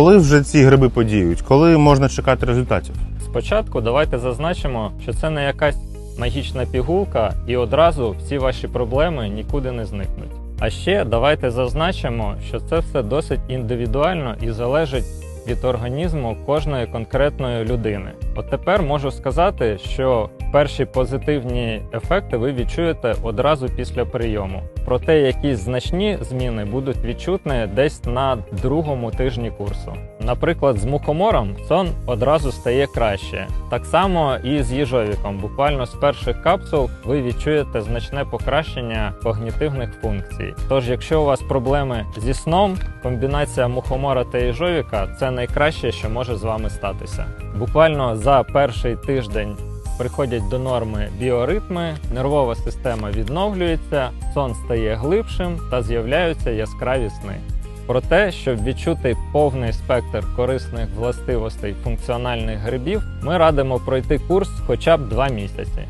Коли вже ці гриби подіють? Коли можна чекати результатів? Спочатку давайте зазначимо, що це не якась магічна пігулка, і одразу всі ваші проблеми нікуди не зникнуть. А ще давайте зазначимо, що це все досить індивідуально і залежить від організму кожної конкретної людини. От тепер можу сказати, що перші позитивні ефекти ви відчуєте одразу після прийому. Проте якісь значні зміни будуть відчутні десь на другому тижні курсу. Наприклад, з мухомором сон одразу стає краще. Так само і з їжовіком. Буквально з перших капсул ви відчуєте значне покращення когнітивних функцій. Тож, якщо у вас проблеми зі сном, комбінація мухомора та їжовіка це найкраще, що може з вами статися. Буквально за перший тиждень приходять до норми біоритми, нервова система відновлюється, сон стає глибшим та з'являються яскраві сни. Про те, щоб відчути повний спектр корисних властивостей функціональних грибів, ми радимо пройти курс хоча б 2 місяці.